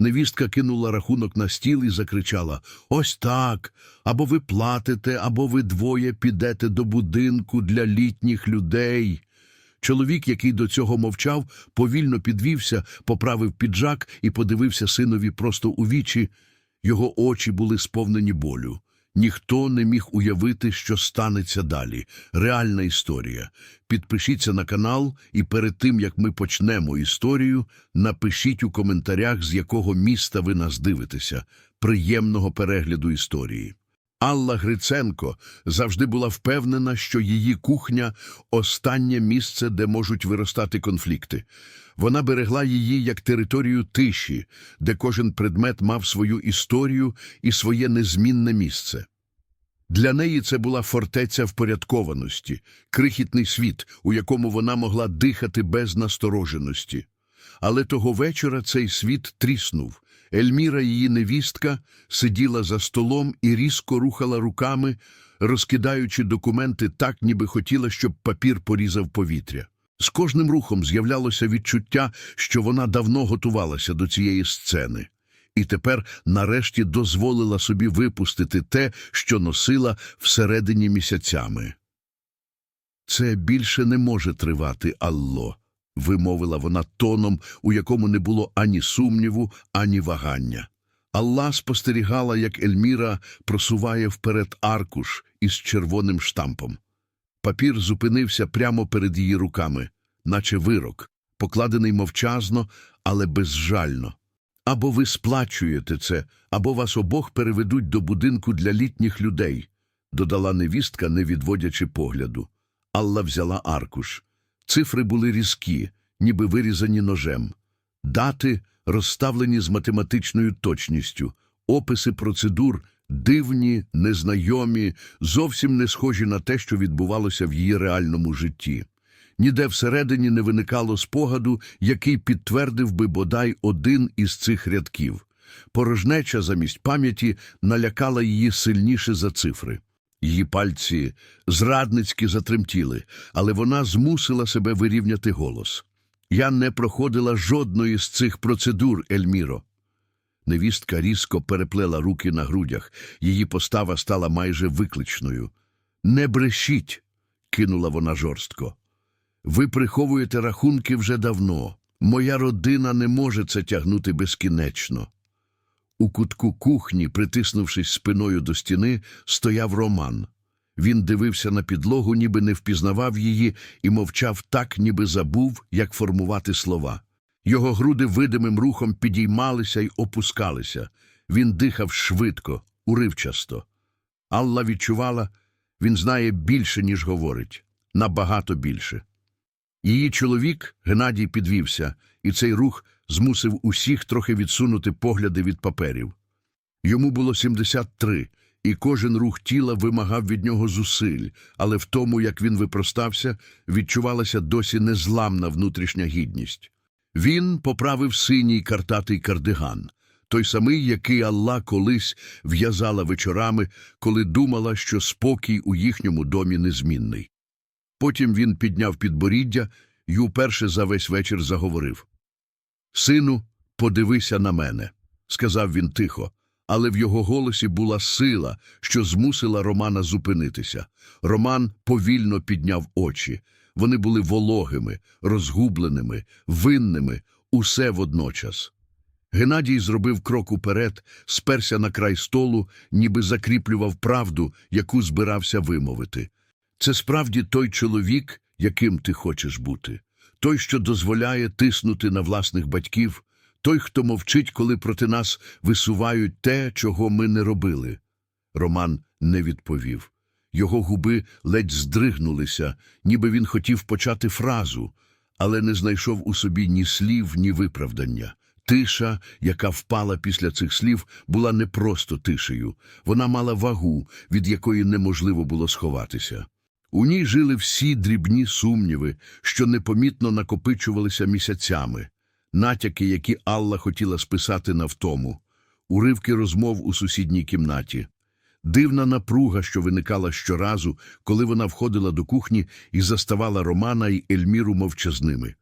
Невістка кинула рахунок на стіл і закричала Ось так. Або ви платите, або ви двоє підете до будинку для літніх людей. Чоловік, який до цього мовчав, повільно підвівся, поправив піджак і подивився синові просто у вічі. Його очі були сповнені болю. Ніхто не міг уявити, що станеться далі. Реальна історія. Підпишіться на канал, і перед тим, як ми почнемо історію, напишіть у коментарях, з якого міста ви нас дивитеся. Приємного перегляду історії. Алла Гриценко завжди була впевнена, що її кухня – останнє місце, де можуть виростати конфлікти. Вона берегла її як територію тиші, де кожен предмет мав свою історію і своє незмінне місце. Для неї це була фортеця впорядкованості, крихітний світ, у якому вона могла дихати без настороженості. Але того вечора цей світ тріснув. Ельміра, її невістка, сиділа за столом і різко рухала руками, розкидаючи документи так, ніби хотіла, щоб папір порізав повітря. З кожним рухом з'являлося відчуття, що вона давно готувалася до цієї сцени. І тепер нарешті дозволила собі випустити те, що носила всередині місяцями. Це більше не може тривати, Алло, вимовила вона тоном, у якому не було ані сумніву, ані вагання. Алла спостерігала, як Ельміра просуває вперед аркуш із червоним штампом. Папір зупинився прямо перед її руками, наче вирок, покладений мовчазно, але безжально. Або ви сплачуєте це, або вас обох переведуть до будинку для літніх людей, додала невістка, не відводячи погляду. Алла взяла аркуш. Цифри були різкі, ніби вирізані ножем. Дати розставлені з математичною точністю, описи процедур дивні, незнайомі, зовсім не схожі на те, що відбувалося в її реальному житті. Ніде всередині не виникало спогаду, який підтвердив би бодай один із цих рядків. Порожнеча замість пам'яті налякала її сильніше за цифри. Її пальці зрадницьки затремтіли, але вона змусила себе вирівняти голос. Я не проходила жодної з цих процедур, Ельміро. Невістка різко переплела руки на грудях, її постава стала майже викличною. Не брешіть, кинула вона жорстко. Ви приховуєте рахунки вже давно. Моя родина не може це тягнути безкінечно. У кутку кухні, притиснувшись спиною до стіни, стояв Роман. Він дивився на підлогу, ніби не впізнавав її, і мовчав так, ніби забув, як формувати слова. Його груди видимим рухом підіймалися й опускалися. Він дихав швидко, уривчасто. Алла відчувала, він знає більше, ніж говорить, набагато більше. Її чоловік, Геннадій, підвівся, і цей рух змусив усіх трохи відсунути погляди від паперів. Йому було 73, і кожен рух тіла вимагав від нього зусиль, але в тому, як він випростався, відчувалася досі незламна внутрішня гідність. Він поправив синій картатий кардиган, той самий, який Алла колись в'язала вечорами, коли думала, що спокій у їхньому домі незмінний. Потім він підняв підборіддя і уперше за весь вечір заговорив. Сину, подивися на мене, сказав він тихо, але в його голосі була сила, що змусила Романа зупинитися. Роман повільно підняв очі. Вони були вологими, розгубленими, винними, усе водночас. Геннадій зробив крок уперед, сперся на край столу, ніби закріплював правду, яку збирався вимовити. Це справді той чоловік, яким ти хочеш бути, той, що дозволяє тиснути на власних батьків, той, хто мовчить, коли проти нас висувають те, чого ми не робили. Роман не відповів. Його губи ледь здригнулися, ніби він хотів почати фразу, але не знайшов у собі ні слів, ні виправдання. Тиша, яка впала після цих слів, була не просто тишею. Вона мала вагу, від якої неможливо було сховатися. У ній жили всі дрібні сумніви, що непомітно накопичувалися місяцями, натяки, які Алла хотіла списати на втому, уривки розмов у сусідній кімнаті, дивна напруга, що виникала щоразу, коли вона входила до кухні і заставала Романа й Ельміру мовчазними.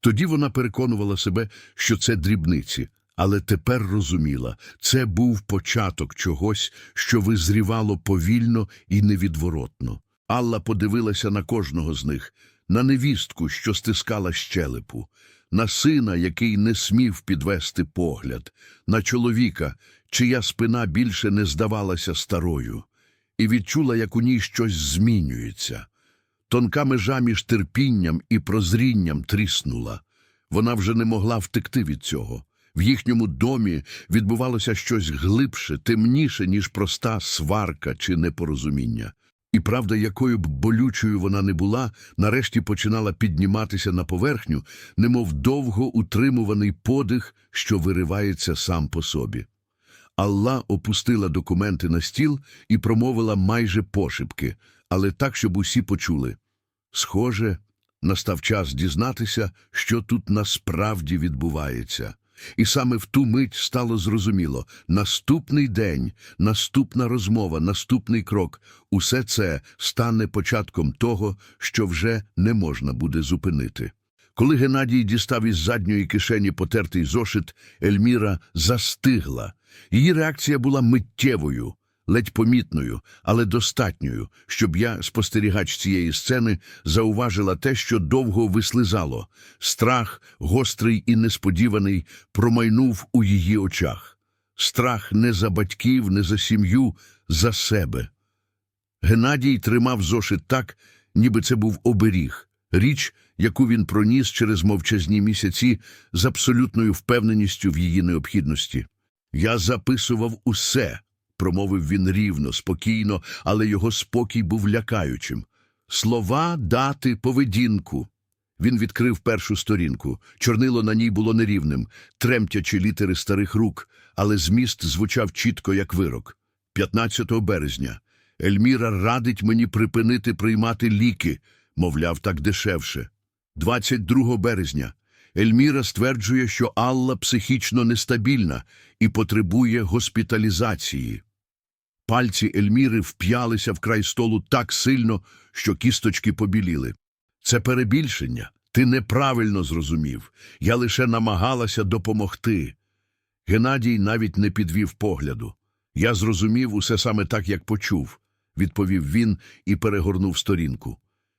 Тоді вона переконувала себе, що це дрібниці, Але тепер розуміла, це був початок чогось, що визрівало повільно і невідворотно. Алла подивилася на кожного з них, на невістку, що стискала щелепу, на сина, який не смів підвести погляд, на чоловіка, чия спина більше не здавалася старою, і відчула, як у ній щось змінюється. Тонка межа між терпінням і прозрінням тріснула. Вона вже не могла втекти від цього. В їхньому домі відбувалося щось глибше, темніше, ніж проста сварка чи непорозуміння. І правда, якою б болючою вона не була, нарешті починала підніматися на поверхню, немов довго утримуваний подих, що виривається сам по собі. Алла опустила документи на стіл і промовила майже пошепки, але так, щоб усі почули. Схоже, настав час дізнатися, що тут насправді відбувається. І саме в ту мить стало зрозуміло – наступний день, наступна розмова, наступний крок – усе це стане початком того, що вже не можна буде зупинити. Коли Геннадій дістав із задньої кишені потертий зошит, Ельміра застигла. Її реакція була миттєвою, ледь помітною, але достатньою, щоб я, спостерігач цієї сцени, зауважила те, що довго вислизало. Страх, гострий і несподіваний, промайнув у її очах. Страх не за батьків, не за сім'ю, за себе. Геннадій тримав зошит так, ніби це був оберіг, річ, яку він проніс через мовчазні місяці з абсолютною впевненістю в її необхідності. Я записував усе, промовив він рівно, спокійно, але його спокій був лякаючим. Слова, дати, поведінку. Він відкрив першу сторінку. Чорнило на ній було нерівним, тремтячи літери старих рук, але зміст звучав чітко, як вирок. 15 березня. Ельміра радить мені припинити приймати ліки, мовляв, так дешевше. 22 березня. Ельміра стверджує, що Алла психічно нестабільна і потребує госпіталізації. Пальці Ельміри вп'ялися в край столу так сильно, що кісточки побіліли. Це перебільшення. Ти неправильно зрозумів. Я лише намагалася допомогти. Геннадій навіть не підвів погляду. Я зрозумів усе саме так, як почув, відповів він і перегорнув сторінку.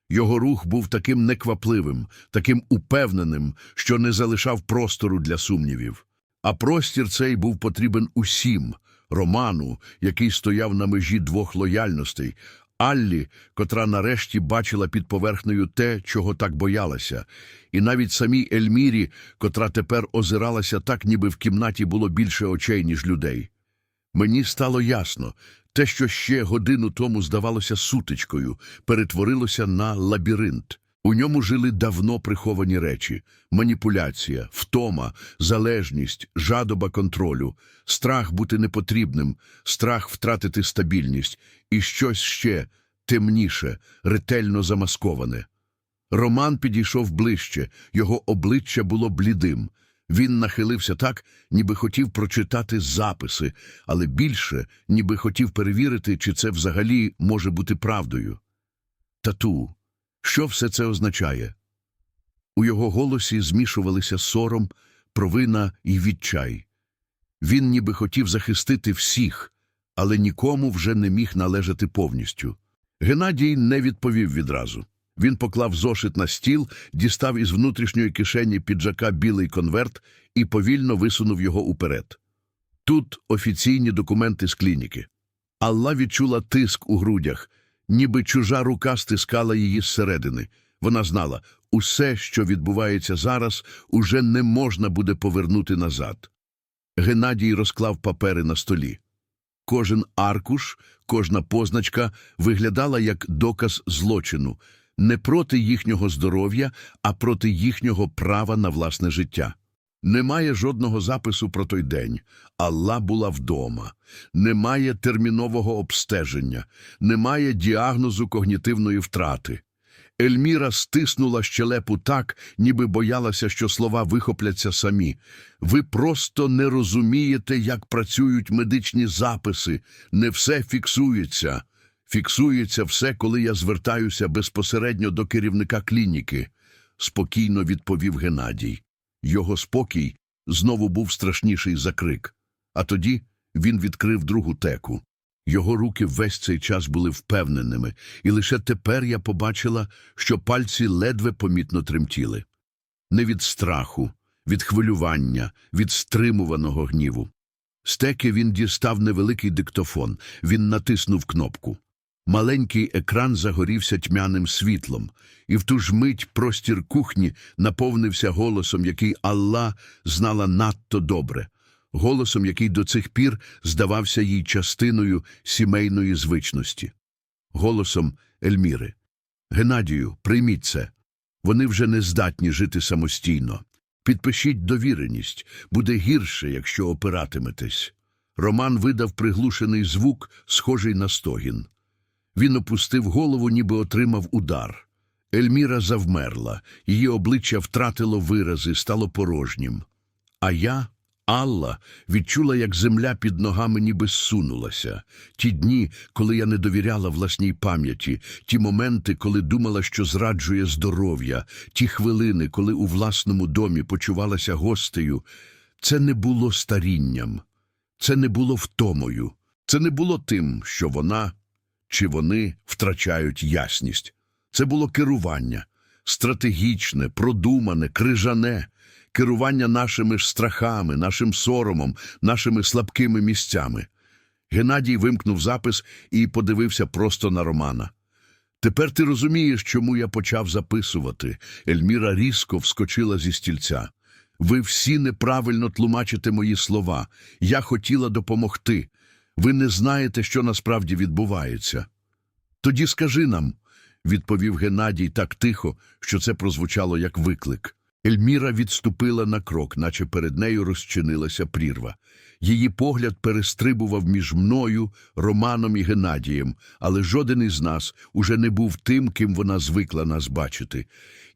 Його рух був таким неквапливим, таким упевненим, що не залишав простору для сумнівів. А простір цей був потрібен усім Роману, який стояв на межі двох лояльностей, Аллі, котра нарешті бачила під поверхнею те, чого так боялася, і навіть самій Ельмірі, котра тепер озиралася так, ніби в кімнаті було більше очей, ніж людей. Мені стало ясно, те, що ще годину тому здавалося сутичкою, перетворилося на лабіринт. У ньому жили давно приховані речі – маніпуляція, втома, залежність, жадоба контролю, страх бути непотрібним, страх втратити стабільність і щось ще темніше, ретельно замасковане. Роман підійшов ближче, його обличчя було блідим. Він нахилився так, ніби хотів прочитати записи, але більше, ніби хотів перевірити, чи це взагалі може бути правдою. Тату, що все це означає? У його голосі змішувалися сором, провина і відчай. Він ніби хотів захистити всіх, але нікому вже не міг належати повністю. Геннадій не відповів відразу. Він поклав зошит на стіл, дістав із внутрішньої кишені піджака білий конверт і повільно висунув його уперед. Тут офіційні документи з клініки. Алла відчула тиск у грудях, ніби чужа рука стискала її зсередини. Вона знала, усе, що відбувається зараз, уже не можна буде повернути назад. Геннадій розклав папери на столі. Кожен аркуш, кожна позначка виглядала як доказ злочину – не проти їхнього здоров'я, а проти їхнього права на власне життя. Немає жодного запису про той день. Алла була вдома. Немає термінового обстеження, немає діагнозу когнітивної втрати. Ельміра стиснула щелепу так, ніби боялася, що слова вихопляться самі. Ви просто не розумієте, як працюють медичні записи, не все фіксується. Фіксується все, коли я звертаюся безпосередньо до керівника клініки, спокійно відповів Геннадій. Його спокій Знову був страшніший закрик. А тоді він відкрив другу теку. Його руки весь цей час були впевненими, і лише тепер я побачила, що пальці ледве помітно тремтіли. Не від страху, від хвилювання, від стримуваного гніву. З теки він дістав невеликий диктофон, він натиснув кнопку. Маленький екран загорівся тьмяним світлом, і в ту ж мить простір кухні наповнився голосом, який Алла знала надто добре, голосом, який до цих пір здавався їй частиною сімейної звичності. Голосом Ельміри. Геннадію, прийміть це. Вони вже не здатні жити самостійно. Підпишіть довіреність, буде гірше, якщо опиратиметесь. Роман видав приглушений звук, схожий на стогін. Він опустив голову, ніби отримав удар. Ельміра завмерла, її обличчя втратило вирази, стало порожнім. А я, Алла, відчула, як земля під ногами ніби зсунулася. Ті дні, коли я не довіряла власній пам'яті, ті моменти, коли думала, що зраджує здоров'я, ті хвилини, коли у власному домі почувалася гостею, це не було старінням, це не було втомою, це не було тим, що вона чи вони втрачають ясність. Це було керування, стратегічне, продумане, крижане, керування нашими ж страхами, нашим соромом, нашими слабкими місцями. Геннадій вимкнув запис і подивився просто на Романа. Тепер ти розумієш, чому я почав записувати. Ельміра різко вскочила зі стільця. Ви всі неправильно тлумачите мої слова. Я хотіла допомогти. Ви не знаєте, що насправді відбувається. Тоді скажи нам, відповів Геннадій так тихо, що це прозвучало як виклик. Ельміра відступила на крок, наче перед нею розчинилася прірва. Її погляд перестрибував між мною, Романом і Геннадієм, але жоден із нас уже не був тим, ким вона звикла нас бачити.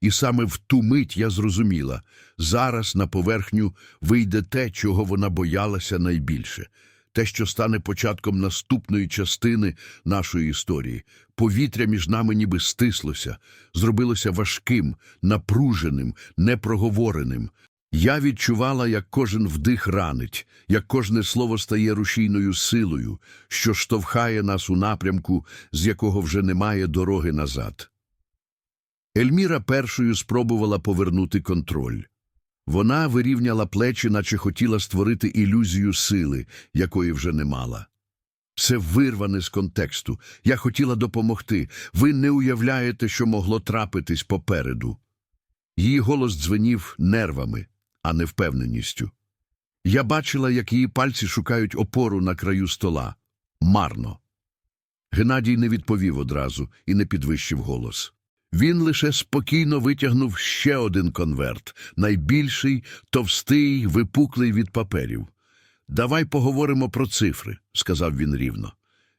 І саме в ту мить я зрозуміла, зараз на поверхню вийде те, чого вона боялася найбільше – те, що стане початком наступної частини нашої історії. Повітря між нами ніби стислося, зробилося важким, напруженим, непроговореним. Я відчувала, як кожен вдих ранить, як кожне слово стає рушійною силою, що штовхає нас у напрямку, з якого вже немає дороги назад. Ельміра першою спробувала повернути контроль. Вона вирівняла плечі, наче хотіла створити ілюзію сили, якої вже не мала. Це вирване з контексту. Я хотіла допомогти. Ви не уявляєте, що могло трапитись попереду. Її голос дзвенів нервами, а не впевненістю. Я бачила, як її пальці шукають опору на краю стола. Марно. Геннадій не відповів одразу і не підвищив голос. Він лише спокійно витягнув ще один конверт, найбільший, товстий, випуклий від паперів. Давай поговоримо про цифри, сказав він рівно.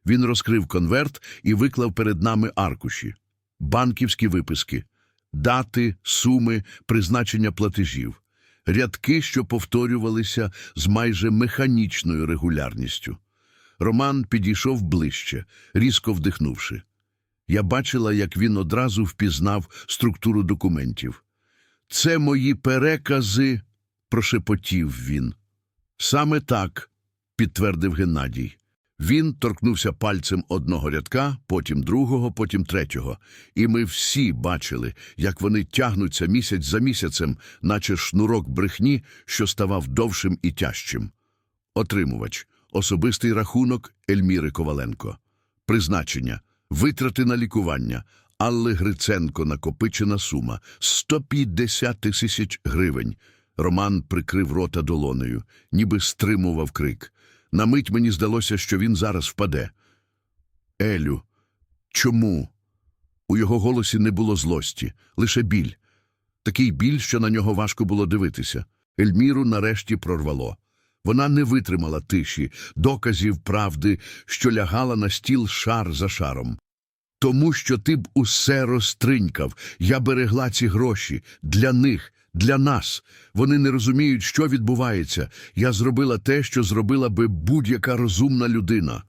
Він розкрив конверт і виклав перед нами аркуші, банківські виписки, дати, суми, призначення платежів, рядки, що повторювалися з майже механічною регулярністю. Роман підійшов ближче, різко вдихнувши. Я бачила, як він одразу впізнав структуру документів. Це мої перекази, прошепотів він. Саме так, підтвердив Геннадій. Він торкнувся пальцем одного рядка, потім другого, потім третього, і ми всі бачили, як вони тягнуться місяць за місяцем, наче шнурок брехні, що ставав довшим і тяжчим. Отримувач, особистий рахунок Ельміри Коваленко. Призначення Витрати на лікування. Алли Гриценко накопичена сума 150 тисяч гривень. Роман прикрив рота долонею, ніби стримував крик. На мить мені здалося, що він зараз впаде. Елю, чому? У його голосі не було злості, лише біль. Такий біль, що на нього важко було дивитися. Ельміру нарешті прорвало. Вона не витримала тиші, доказів правди, що лягала на стіл шар за шаром. Тому що ти б усе розтринькав. Я берегла ці гроші для них, для нас. Вони не розуміють, що відбувається. Я зробила те, що зробила би будь-яка розумна людина.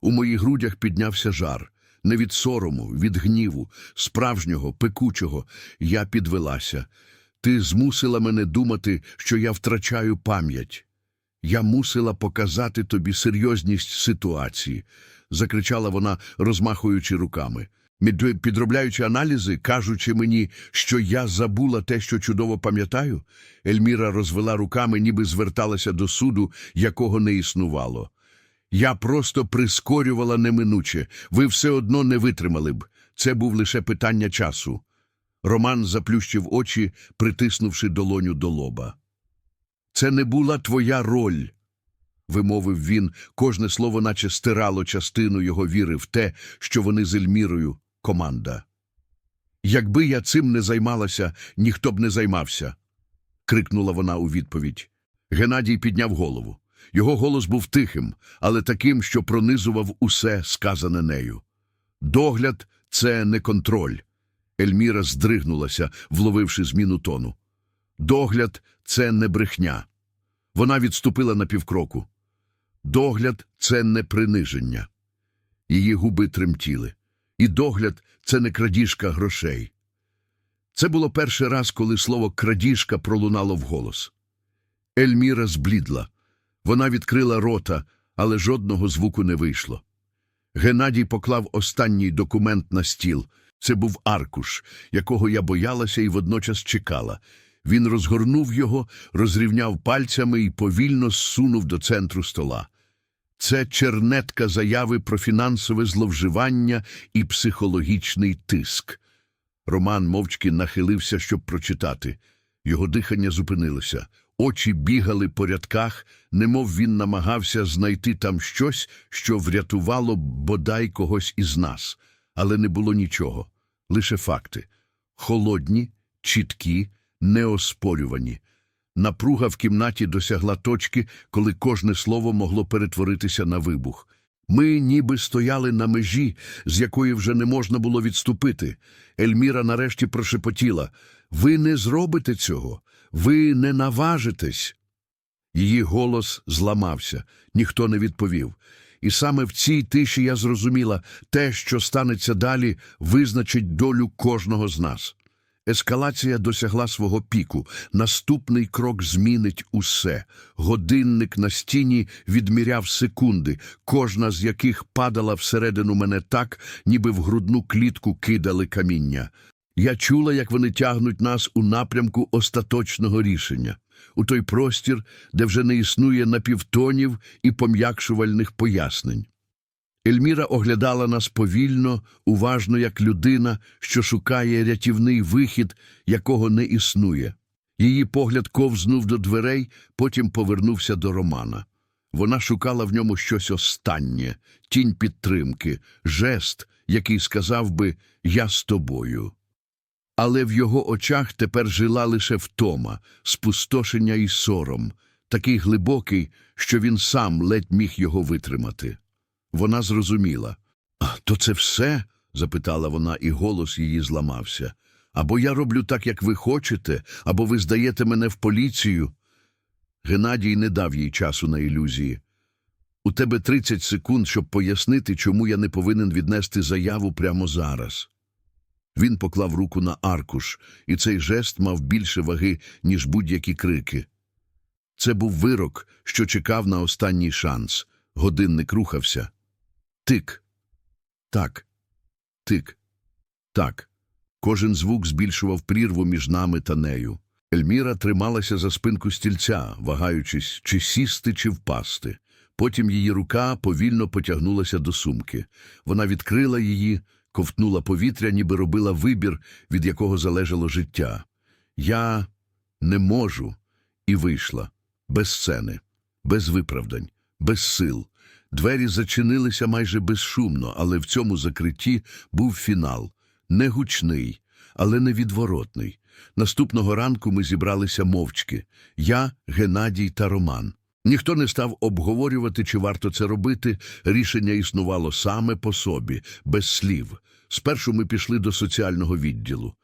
У моїх грудях піднявся жар. Не від сорому, від гніву, справжнього, пекучого. Я підвелася. Ти змусила мене думати, що я втрачаю пам'ять. Я мусила показати тобі серйозність ситуації, закричала вона, розмахуючи руками. Підробляючи аналізи, кажучи мені, що я забула те, що чудово пам'ятаю, Ельміра розвела руками, ніби зверталася до суду, якого не існувало. Я просто прискорювала неминуче. Ви все одно не витримали б. Це був лише питання часу. Роман заплющив очі, притиснувши долоню до лоба. Це не була твоя роль, вимовив він, кожне слово наче стирало частину його віри в те, що вони з Ельмірою – команда. Якби я цим не займалася, ніхто б не займався, крикнула вона у відповідь. Геннадій підняв голову. Його голос був тихим, але таким, що пронизував усе сказане нею. Догляд – це не контроль. Ельміра здригнулася, вловивши зміну тону. Догляд – це не брехня. Вона відступила на півкроку. Догляд – це не приниження. Її губи тремтіли. І догляд – це не крадіжка грошей. Це було перший раз, коли слово «крадіжка» пролунало вголос. Ельміра зблідла. Вона відкрила рота, але жодного звуку не вийшло. Геннадій поклав останній документ на стіл. Це був аркуш, якого я боялася і водночас чекала. Він розгорнув його, розрівняв пальцями і повільно зсунув до центру стола. Це чернетка заяви про фінансове зловживання і психологічний тиск. Роман мовчки нахилився, щоб прочитати. Його дихання зупинилося. Очі бігали по рядках, немов він намагався знайти там щось, що врятувало б бодай когось із нас. Але не було нічого. Лише факти. Холодні, чіткі, неоспорювані. Напруга в кімнаті досягла точки, коли кожне слово могло перетворитися на вибух. Ми ніби стояли на межі, з якої вже не можна було відступити. Ельміра нарешті прошепотіла. «Ви не зробите цього. Ви не наважитесь». Її голос зламався. Ніхто не відповів. І саме в цій тиші я зрозуміла, те, що станеться далі, визначить долю кожного з нас. Ескалація досягла свого піку. Наступний крок змінить усе. Годинник на стіні відміряв секунди, кожна з яких падала всередину мене так, ніби в грудну клітку кидали каміння. Я чула, як вони тягнуть нас у напрямку остаточного рішення, у той простір, де вже не існує напівтонів і пом'якшувальних пояснень. Ельміра оглядала нас повільно, уважно, як людина, що шукає рятівний вихід, якого не існує. Її погляд ковзнув до дверей, потім повернувся до Романа. Вона шукала в ньому щось останнє, тінь підтримки, жест, який сказав би «Я з тобою». Але в його очах тепер жила лише втома, спустошення і сором, такий глибокий, що він сам ледь міг його витримати. Вона зрозуміла. «А, то це все? запитала вона, і голос її зламався. Або я роблю так, як ви хочете, або ви здаєте мене в поліцію. Геннадій не дав їй часу на ілюзії. У тебе 30 секунд, щоб пояснити, чому я не повинен віднести заяву прямо зараз. Він поклав руку на аркуш, і цей жест мав більше ваги, ніж будь-які крики. Це був вирок, що чекав на останній шанс. Годинник рухався. Тик. Так. Тик. Так. Кожен звук збільшував прірву між нами та нею. Ельміра трималася за спинку стільця, вагаючись, чи сісти, чи впасти. Потім її рука повільно потягнулася до сумки. Вона відкрила її, ковтнула повітря, ніби робила вибір, від якого залежало життя. Я не можу. І вийшла. Без сцени, без виправдань, без сил. Двері зачинилися майже безшумно, але в цьому закритті був фінал. Не гучний, але невідворотний. Наступного ранку ми зібралися мовчки. Я, Геннадій та Роман. Ніхто не став обговорювати, чи варто це робити. Рішення існувало саме по собі, без слів. Спершу ми пішли до соціального відділу.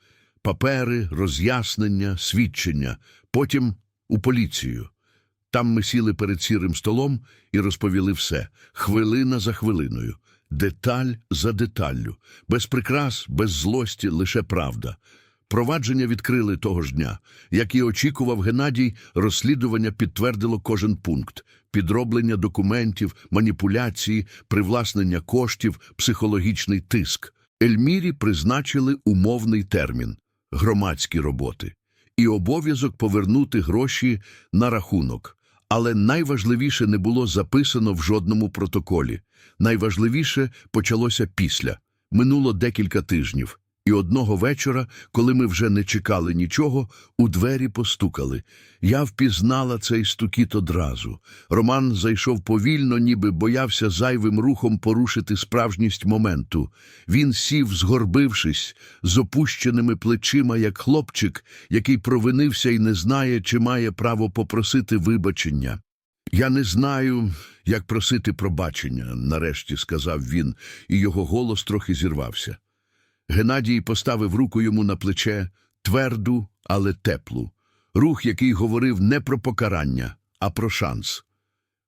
Папери, роз'яснення, свідчення, потім у поліцію. Там ми сіли перед сірим столом і розповіли все, хвилина за хвилиною, деталь за деталлю, без прикрас, без злості, лише правда. Провадження відкрили того ж дня. Як і очікував Геннадій, розслідування підтвердило кожен пункт – підроблення документів, маніпуляції, привласнення коштів, психологічний тиск. Ельмірі призначили умовний термін – громадські роботи. І обов'язок повернути гроші на рахунок. Але найважливіше не було записано в жодному протоколі. Найважливіше почалося після. Минуло декілька тижнів. І одного вечора, коли ми вже не чекали нічого, у двері постукали. Я впізнала цей стукіт одразу. Роман зайшов повільно, ніби боявся зайвим рухом порушити справжність моменту. Він сів, згорбившись, з опущеними плечима, як хлопчик, який провинився і не знає, чи має право попросити вибачення. Я не знаю, як просити пробачення, нарешті сказав він, і його голос трохи зірвався. Геннадій поставив руку йому на плече, тверду, але теплу. Рух, який говорив не про покарання, а про шанс.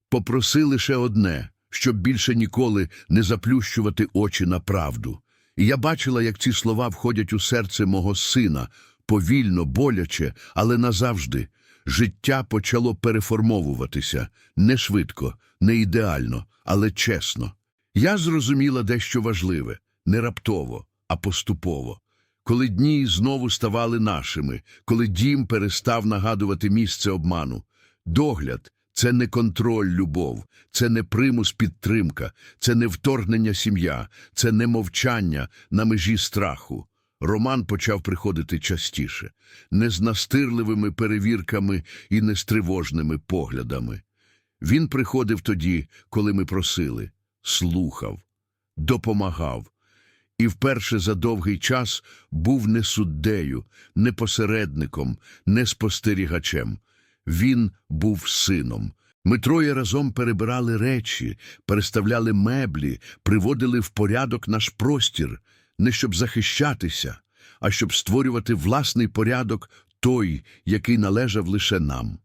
Попроси лише одне, щоб більше ніколи не заплющувати очі на правду. І я бачила, як ці слова входять у серце мого сина, повільно, боляче, але назавжди. Життя почало переформовуватися не швидко, не ідеально, але чесно. Я зрозуміла дещо важливе, не раптово, а поступово. Коли дні знову ставали нашими, коли дім перестав нагадувати місце обману. Догляд – це не контроль, любов, це не примус підтримка, це не вторгнення сім'я, це не мовчання на межі страху. Роман почав приходити частіше, не з настирливими перевірками і не з тривожними поглядами. Він приходив тоді, коли ми просили, слухав, допомагав, і вперше за довгий час був не суддею, не посередником, не спостерігачем. Він був сином. Ми троє разом перебирали речі, переставляли меблі, приводили в порядок наш простір, не щоб захищатися, а щоб створювати власний порядок той, який належав лише нам.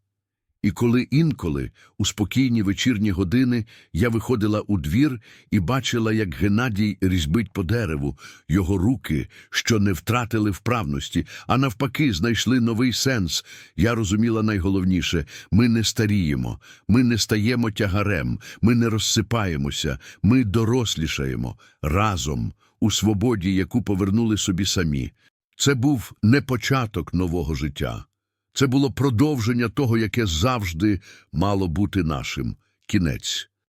І коли інколи, у спокійні вечірні години, я виходила у двір і бачила, як Геннадій різьбить по дереву, його руки, що не втратили вправності, а навпаки, знайшли новий сенс, я розуміла найголовніше – ми не старіємо, ми не стаємо тягарем, ми не розсипаємося, ми дорослішаємо разом, у свободі, яку повернули собі самі. Це був не початок нового життя. Це було продовження того, яке завжди мало бути нашим – кінець.